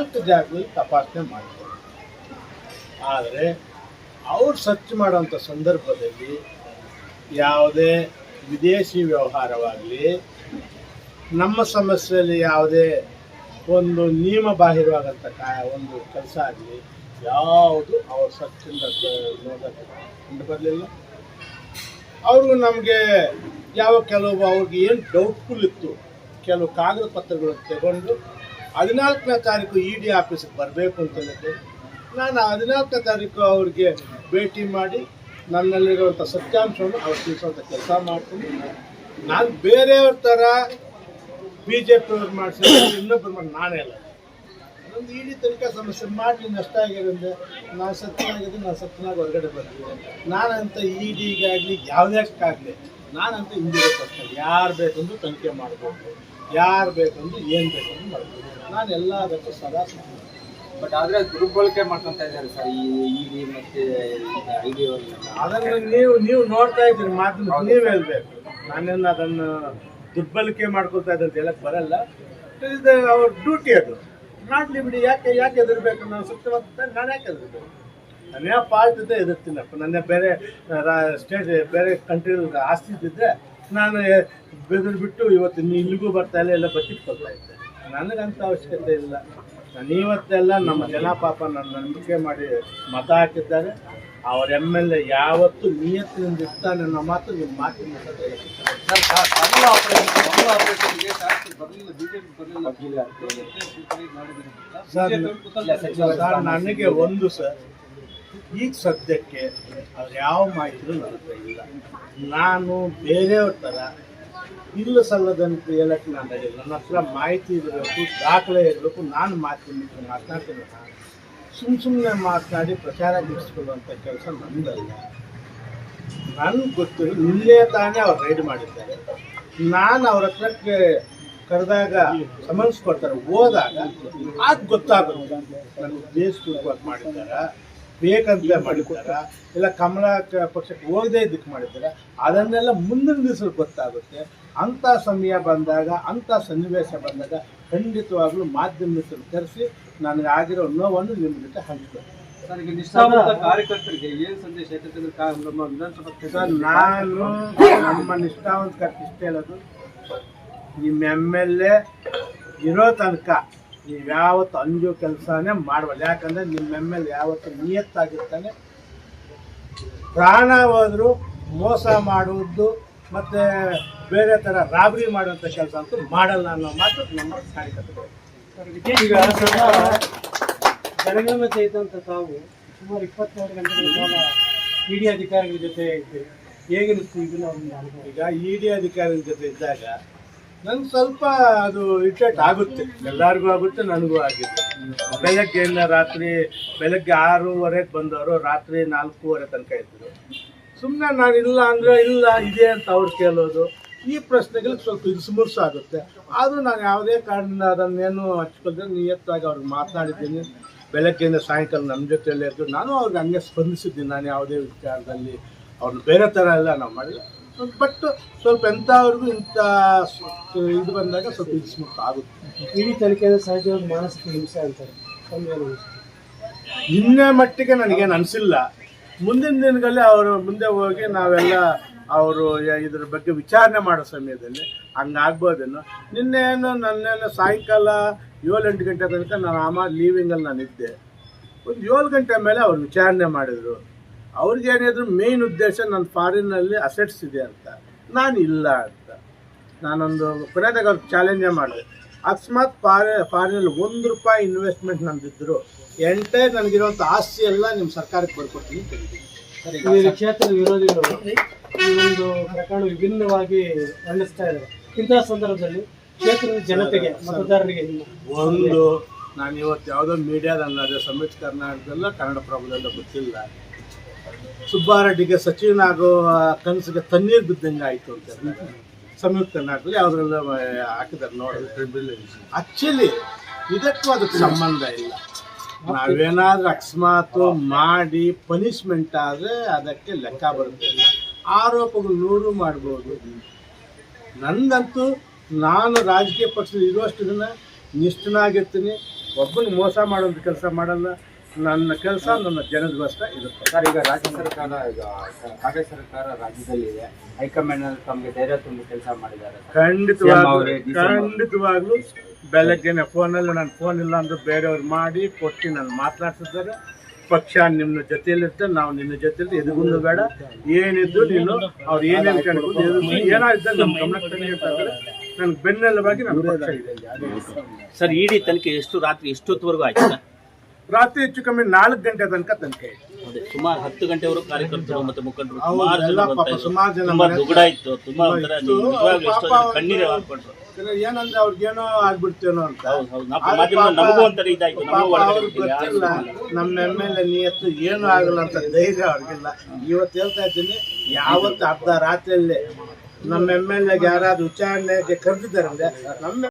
ನಾಲ್ಕು ಜಾಗದಲ್ಲಿ ತಪಾಸಣೆ ಮಾಡ್ತಾರೆ ಆದರೆ ಅವ್ರು ಸರ್ಚ್ ಮಾಡುವಂಥ ಸಂದರ್ಭದಲ್ಲಿ ಯಾವುದೇ ವಿದೇಶಿ ವ್ಯವಹಾರವಾಗಲಿ, ನಮ್ಮ ಸಮಸ್ಯೆಯಲ್ಲಿ ಯಾವುದೇ ಒಂದು ನಿಯಮ ಬಾಹಿರವಾದಂಥ ಕಾ, ಒಂದು ಕೆಲಸ ಆಗಲಿ, ಯಾವುದು ಅವ್ರ ಸರ್ಚಿಂದ ನೋಡೋಕ್ಕೆ ಕಂಡು ಬರಲಿಲ್ಲ. ಅವ್ರಿಗೂ ನಮಗೆ ಯಾವ ಕೆಲವು ಅವ್ರಿಗೆ ಏನು ಡೌಟ್ಫುಲ್ ಇತ್ತು, ಕೆಲವು ಕಾಗದ ಪತ್ರಗಳನ್ನು ತಗೊಂಡು ಹದಿನಾಲ್ಕನೇ ತಾರೀಕು ಇ ಡಿ ಆಫೀಸಿಗೆ ಬರಬೇಕು ಅಂತ ಹೇಳಿದ್ದೆ ನಾನು ಹದಿನಾಲ್ಕನೇ ತಾರೀಕು ಅವ್ರಿಗೆ ಭೇಟಿ ಮಾಡಿ ನನ್ನಲ್ಲಿರುವಂಥ ಸತ್ಯಾಂಶವನ್ನು ಅವ್ರು ತಿಳಿಸುವಂಥ ಕೆಲಸ ಮಾಡ್ತೀನಿ. ನಾನು ಬೇರೆಯವ್ರ ಥರ ಬಿ ಜೆ ಪಿಯವ್ರು ಮಾಡಿಸಿದ್ರೆ ಇನ್ನೊಬ್ಬರು ಮಾಡಿ ನಾನೇ ಅಲ್ಲ. ನನ್ನ ಇ ಡಿ ತನಿಖಾ ಸಮಸ್ಯೆ ಮಾಡಿ ನಷ್ಟ ಆಗಿರೋದ್ರೆ ನಾನು ಸತ್ಯನಾಗಿದ್ದು ನಾನು ಸತ್ಯನಾಗಿ ಹೊರಗಡೆ ಬರ್ತೀನಿ ನಾನಂತ ಇ ಡಿಗಾಗಲಿ ಯಾವುದಕ್ಕಾಗಲಿ ನಾನಂತ ಹಿಂದಿರೋ ಬರ್ತೀನಿ ಯಾರು ಬೇಕಂದ್ರೂ ತನಿಖೆ ಮಾಡ್ಬೋದು. ಯಾರು ಬೇಕಂದ್ರೆ ಏನು ಬೇಕಂದು ಮಾಡ್ತೀನಿ. ನಾನು ಎಲ್ಲದಕ್ಕೂ ಸದಾ. ಬಟ್ ಆದ್ರೆ ದುರ್ಬಳಕೆ ಮಾಡ್ಕೊಂತ ಇದ್ದಾರೆ ಸರ್ ಈ ಇಡಿ ಮತ್ತೆ ಅದನ್ನು ನೀವು ನೀವು ನೋಡ್ತಾ ಇದ್ದೀರಿ ಮಾತನ್ನು ನೀವು ಹೇಳ್ಬೇಕು. ನಾನೇನು ಅದನ್ನು ದುರ್ಬಳಕೆ ಮಾಡ್ಕೊತಾ ಇದ್ದಂತ ಹೇಳಕ್ ಬರಲ್ಲ. ಇದು ಅವ್ರ ಡ್ಯೂಟಿ ಅದು. ಮಾಡಲಿ ಬಿಡಿ ಯಾಕೆ ಯಾಕೆ ಎದುರ್ಬೇಕು ನಾನು ಸುತ್ತವಾದ ನಾನು ಯಾಕೆ ಎದುರ್ಬೇಕು ನಾನೇ ಫಾಲ್ಟ್ ಇದ್ದೆ ಎದುರ್ತೀನಪ್ಪ ನನ್ನ ಬೇರೆ ಸ್ಟೇಟ್ ಬೇರೆ ಕಂಟ್ರಿ ಆಸ್ತಿ ಇದ್ದಿದ್ರೆ ನಾನು ಬೆದರ್ ಬಿಟ್ಟು ಇವತ್ತು ನೀ ಇಲ್ಲಿಗೂ ಬರ್ತಾ ಇಲ್ಲ ಎಲ್ಲ ಬಚ್ಚಿಟ್ಕೊಳ್ತಾ ಇದ್ದೆ. ನನಗಂತ ಅವಶ್ಯಕತೆ ಇಲ್ಲ. ನಾನು ಇವತ್ತೆಲ್ಲ ನಮ್ಮ ಜನ ಪಾಪ ನನ್ನ ನಂಬಿಕೆ ಮಾಡಿ ಮತ ಹಾಕಿದ್ದಾರೆ. ಅವ್ರ ಎಂ ಎಲ್ ಎ ಯಾವತ್ತು ನಿಯತ್ತಿನಿಂದ ಇರ್ತಾನೆ ಅನ್ನೋ ಮಾತು ನಿಮ್ಮ ಮಾತಿನ ಸರ್ ನನಗೆ ಒಂದು ಸರ್ ಈಗ ಸದ್ಯಕ್ಕೆ ಅವ್ರು ಯಾವ ಮಾಹಿತಿಯೂ ನನ್ನ ಇಲ್ಲ. ನಾನು ಬೇರೆಯವ್ರ ಥರ ಇಲ್ಲ ಸಲ್ಲದಂತ ಹೇಳಕ್ಕೆ ನಾನು ಹೇಳಿಲ್ಲ. ನನ್ನ ಹತ್ರ ಮಾಹಿತಿ ಇರಬೇಕು, ದಾಖಲೆ ಇರಬೇಕು, ನಾನು ಮಾತಿನ ಮಾತನಾಡ್ತೀನಿ ಸುಮ್ಮ ಸುಮ್ಮನೆ ಮಾತನಾಡಿ ಪ್ರಚಾರ ಗಿಡಿಸ್ಕೊಳ್ಳುವಂಥ ಕೆಲಸ ನಂದಲ್ಲ ನನ್ಗೆ ಗೊತ್ತು ನಿನ್ನೆ ತಾನೇ ಅವ್ರು ರೈಡ್ ಮಾಡಿದ್ದಾರೆ. ನಾನು ಅವ್ರ ಹತ್ರಕ್ಕೆ ಕರೆದಾಗ ಸಮನ್ಸ್ ಕೊಡ್ತಾರೆ. ಹೋದಾಗ ಅದು ಗೊತ್ತಾಗುತ್ತೆ. ನನ್ನ ಉದ್ದೇಶಪೂರ್ವಕವಾಗಿ ಮಾಡಿದ್ದಾರ? ಬೇಕಂತಲೇ ಮಾಡಿಕೊಡ್ತಾರ ಇಲ್ಲ ಕಮಲ ಪಕ್ಷಕ್ಕೆ ಹೋಗದೇ ಇದಕ್ಕೆ ಮಾಡಿದ್ದಾರೆ ಅದನ್ನೆಲ್ಲ ಮುಂದಿನ ದಿವಸ ಗೊತ್ತಾಗುತ್ತೆ. ಅಂಥ ಸಮಯ ಬಂದಾಗ ಅಂಥ ಸನ್ನಿವೇಶ ಬಂದಾಗ ಖಂಡಿತವಾಗ್ಲೂ ಮಾಧ್ಯಮದಲ್ಲಿ ಕರೆಸಿ ನನಗೆ ಆಗಿರೋ ನೋವನ್ನು ನಿಮ್ಮ ಜೊತೆ ಹಂಚಿಕೊಡ್ತೀನಿ ಕಾರ್ಯಕರ್ತರಿಗೆ ಏನು ಸಂದೇಶ ನಮ್ಮ ವಿಧಾನಸಭಾ ನಾನು ನಮ್ಮ ನಿಷ್ಠಾವಂತ ಇಷ್ಟ ಹೇಳೋದು ನಿಮ್ಮ ಎಂ ಎಲ್ ಎ ಇರೋ ತನಕ ನೀವು ಯಾವತ್ತು ಅಂಜೋ ಕೆಲಸನೇ ಮಾಡಬಾರ್ದು ಯಾಕಂದ್ರೆ ನಿಮ್ಮ ಎಂ ಯಾವತ್ತು ನಿಯತ್ತಾಗಿರ್ತಾನೆ. ಪ್ರಾಣ ಮೋಸ ಮಾಡುವುದು ಮತ್ತೆ ಬೇರೆ ಥರ ರಾಬರಿ ಮಾಡುವಂಥ ಕೆಲಸ ಅಂತೂ ಮಾಡಲ್ಲ ಅನ್ನೋ ಮಾತು ನಮ್ಮ ಕಾರ್ಯಕರ್ತರು. ಈಗ ಸದಾ ತಾವು ಸುಮಾರು ಇಪ್ಪತ್ತೆರಡು ಗಂಟೆಗಳ ಇ ಡಿ ಅಧಿಕಾರಿಗಳ ಜೊತೆ ಇದ್ದೀರಿ ಹೇಗೆ ಅನಿಸ್ತು ಇದನ್ನ ಒಂದು ಅನುಭವ ಈಗ ಇ ಡಿ ಅಧಿಕಾರಿಗಳ ಜೊತೆ ಇದ್ದಾಗ ನನ್ಗೆ ಸ್ವಲ್ಪ ಅದು ಇರಿಟೇಟ್ ಆಗುತ್ತೆ. ಎಲ್ಲರಿಗೂ ಆಗುತ್ತೆ, ನನಗೂ ಆಗಿದೆ. ಬೆಳಗ್ಗೆಯಿಂದ ರಾತ್ರಿ, ಬೆಳಗ್ಗೆ ಆರೂವರೆಗೆ ಬಂದವರು ರಾತ್ರಿ ನಾಲ್ಕೂವರೆ ತನಕ ಇದ್ದರು ಸುಮ್ಮನೆ ನಾನು ಇಲ್ಲ ಅಂದರೆ ಇಲ್ಲ, ಇದೆ ಅಂತ ಅವ್ರು ಕೇಳೋದು. ಈ ಪ್ರಶ್ನೆಗಳಿಗೆ ಸ್ವಲ್ಪ ಇರಿಸುಮುರ್ಸು ಆಗುತ್ತೆ. ಆದರೂ ನಾನು ಯಾವುದೇ ಕಾರಣದಿಂದ ಅದನ್ನೇನು ಹಚ್ಕೊಂಡ್ರೆ ನಿಯತ್ತಾಗಿ ಅವ್ರಿಗೆ ಮಾತನಾಡಿದ್ದೀನಿ. ಬೆಳಗ್ಗೆಯಿಂದ ಸಾಯಂಕಾಲ ನಮ್ಮ ಜೊತೆಯಲ್ಲೇ ಇದ್ದು, ನಾನು ಅವ್ರಿಗೆ ಹಂಗೆ ಸ್ಪಂದಿಸಿದ್ದೀನಿ. ನಾನು ಯಾವುದೇ ವಿಚಾರದಲ್ಲಿ ಅವ್ರನ್ನ ಬೇರೆ ಥರ ಎಲ್ಲ ನಾವು ಮಾಡಿಲ್ಲ. ಬಟ್ ಸ್ವಲ್ಪ ಎಂಥವ್ರಿಗೂ ಇಂಥ ಇದು ಬಂದಾಗ ಸ್ವಲ್ಪ ಇನ್ಸ್ಮೂತ್ ಆಗುತ್ತೆ. ಇಡೀ ತನಿಖೆಯಿಂದ ಸಹಜವಾಗಿ ಮಾನಸಿಕ ಹಿಂಸೆ ಅಂತಾರೆ. ನಿನ್ನೆ ಮಟ್ಟಿಗೆ ನನಗೇನು ಅನಿಸಿಲ್ಲ. ಮುಂದಿನ ದಿನಗಳಲ್ಲಿ ಅವರು ಮುಂದೆ ಹೋಗಿ ನಾವೆಲ್ಲ ಅವರು ಇದ್ರ ಬಗ್ಗೆ ವಿಚಾರಣೆ ಮಾಡೋ ಸಮಯದಲ್ಲಿ ಹಂಗಾಗ್ಬೋದೇನೋ. ನಿನ್ನೆ ಏನು ನನ್ನೇನು ಸಾಯಂಕಾಲ ಏಳು ಎಂಟು ಗಂಟೆ ತನಕ ನಾನು ಆಮ ಲೀವಿಂಗಲ್ಲಿ ನಾನು ಇದ್ದೆ ಒಂದು ಏಳು ಗಂಟೆ ಮೇಲೆ ಅವ್ರು ವಿಚಾರಣೆ ಮಾಡಿದರು. ಅವ್ರಿಗೇನಿದ್ರು ಮೇಯ್ನ್ ಉದ್ದೇಶ ನನ್ನ ಫಾರಿನ್ನಲ್ಲಿ ಅಸೆಟ್ಸ್ ಇದೆ ಅಂತ. ನಾನು ಇಲ್ಲ ಅಂತ. ನಾನೊಂದು ಕೊನೆದಾಗ ಅವ್ರಿಗೆ ಚಾಲೆಂಜೇ ಮಾಡಿದೆ? ಅಕಸ್ಮಾತ್ ಫಾರಿ ಫಾರಿನಲ್ಲಿ ಒಂದು ರೂಪಾಯಿ ಇನ್ವೆಸ್ಟ್ಮೆಂಟ್ ನಂದಿದ್ರು ಎಂಟೇ ನನಗಿರುವಂಥ ಆಸ್ತಿ ಎಲ್ಲ ನಿಮ್ಮ ಸರ್ಕಾರಕ್ಕೆ ಬರ್ಕೊಡ್ತೀನಿ. ಸರ್ ಈ ಕ್ಷೇತ್ರದ ವಿರೋಧಿಗಳು ಈ ಒಂದು ಪ್ರಕರಣ ವಿಭಿನ್ನವಾಗಿ ನಡೆಸ್ತಾ ಇದ್ದಾರೆ. ಇಂತಹ ಸಂದರ್ಭದಲ್ಲಿ ಕ್ಷೇತ್ರದ ಜನತೆಗೆ ಮತದಾರರಿಗೆ ಒಂದು ನಾನು ಇವತ್ತು ಯಾವುದೋ ಮೀಡಿಯಾದಲ್ಲಿ ಸಂಯುಕ್ತ ಕರ್ನಾಟಕದಲ್ಲ ಕನ್ನಡ ಪ್ರಭುದಲ್ಲ ಗೊತ್ತಿಲ್ಲ. ಸುಬ್ಬಾರೆಡ್ಡಿಗೆ ಸಚಿವನಾಗೋ ಕನಸಿಗೆ ತಣ್ಣೀರು ಬಿದ್ದಂಗೆ ಆಯಿತು ಅಂತ. ಸಂಯುಕ್ತ ಕರ್ನಾಟಕದಲ್ಲಿ ಅವರೆಲ್ಲ ಹಾಕಿದ್ದಾರೆ ನೋಡಿದ್ರೆ ಆಕ್ಚುಲಿ ಇದಕ್ಕೂ ಅದಕ್ಕೆ ಸಂಬಂಧ ಇಲ್ಲ. ನಾವೇನಾದ್ರೂ ಅಕಸ್ಮಾತ್ ಮಾಡಿ ಪನಿಷ್ಮೆಂಟ್ ಆದರೆ ಅದಕ್ಕೆ ಲೆಕ್ಕ ಬರುತ್ತೆ. ಆರೋಪಗಳು ನೂರು ಮಾಡ್ಬೋದು. ನಂದಂತೂ ನಾನು ರಾಜಕೀಯ ಪಕ್ಷದಲ್ಲಿ ಇರುವಷ್ಟು ದಿನ ನಿಷ್ಠನಾಗಿರ್ತೀನಿ. ಒಬ್ಬನಿಗೆ ಮೋಸ ಮಾಡೋದು ಕೆಲಸ ಮಾಡಲ್ಲ. ನನ್ನ ಕೆಲಸ ನನ್ನ ಜನರಿಗೋಸ್ಕರ ಇರುತ್ತೆ. ಸರ್ ಈಗ ರಾಜ್ಯ ಸರ್ಕಾರ ಈಗ ಕಾಂಗ್ರೆಸ್ ಸರ್ಕಾರ ರಾಜ್ಯದಲ್ಲಿದೆ ಹೈಕಮಾಂಡ್ ಅಲ್ಲಿ ತಮಗೆ ಧೈರ್ಯ ತುಂಬ ಕೆಲಸ ಮಾಡಿದ್ದಾರೆ. ಖಂಡಿತವಾಗ್ಲೂ ಖಂಡಿತವಾಗ್ಲೂ ಬೆಳಗ್ಗೆನೆ ಫೋನಲ್ಲಿ ನನ್ನ ಫೋನ್ ಇಲ್ಲ ಅಂದ್ರೆ ಬೇರೆಯವ್ರು ಮಾಡಿ ಕೊಟ್ಟು ನಾನು ಮಾತನಾಡ್ತಿದ್ದಾರೆ. ಪಕ್ಷ ನಿಮ್ಮ ಜೊತೆಯಲ್ಲಿರುತ್ತೆ ನಾವು ನಿನ್ನ ಜೊತೆಲಿ ಎದುಗುಂದು ಬೇಡ. ಏನಿದ್ದು ನೀನು ಅವ್ರು ಏನೇನು ಎದುರು ಏನಾದ್ರೆ ನಮ್ಮ ಗಮನಕ್ಕೆ ನನ್ಗೆ ಬೆನ್ನೆಲ್ಲವಾಗಿ ನನ್ನ ಪಕ್ಷ ಇದೆ. ಸರ್ ಇಡೀ ತನಿಖೆ ಎಷ್ಟು ರಾತ್ರಿ ಎಷ್ಟೊತ್ತವರೆಗೂ ಆಯ್ತು ರಾತ್ರಿ ಹೆಚ್ಚು ಕಮ್ಮಿ ನಾಲ್ಕು ಗಂಟೆ ತನಕ ತನಿಖೆ ಸುಮಾರು ಹತ್ತು ಗಂಟೆವರೆಗೂ ಕಾರ್ಯಕರ್ತರು ಮತ್ತೆ ಮುಖಂಡರು ಸುಮಾರು ಜನ ಪಾಪ ಬರ್ತಾ ಇದ್ರು. ಸುಮಾರು ಜನ ತುಂಬಾ ಮನೆ- ದುಗುಡ ಇತ್ತು ತುಂಬಾ ಒಂಥರ ಇತ್ತು. ನಿಜವಾಗ್ಲೂ ಎಷ್ಟೋ ಪಾಪ ಜನ ಕಣ್ಣೀರೇ ಅವ್ರು- ಹಾಕ್ಬಿಟ್ರು ಏನಂದ್ರೆ ಅವ್ರಿಗೇನೋ ಆಗ್ಬಿಡ್ತೇನೋ ಅಂತ ಹೌದು ಹೌದು ನಮ್ಮ ಆದ್ರೆ ಮಾಧ್ಯಮ ಪಾಪ- ನಮಗೂ ಒಂಥರ ಇದಾಯ್ತು ಪಾಪ ನಮಗೂ ಒಳಗಡೆ ಅವ್ರಿಗೆ ಬಿಟ್ಟಿದೆ. ಗೊತ್ತಿಲ್ಲ ನಮ್ಮ ಎಂ ಎಲ್ ಎ ನಿಯತ್ತು ಏನು ಆಗಲ್ಲ ಅಂತ ಧೈರ್ಯ ಅವ್ರಿಗಿಲ್ಲ ಇವತ್ತು ಹೇಳ್ತಾ ಇದ್ದೀನಿ ಯಾವತ್ತು ಅರ್ಧ ರಾತ್ರಿಯಲ್ಲೇ ನಮ್ಮ ಎಂ ಎಲ್ ಎಗೆ ಯಾರಾದ್ರೂ ವಿಚಾರಣೆಗೆ ಕರೆದಿದ್ದಾರೆ ಅಂದ್ರೆ ನಮ್ಮ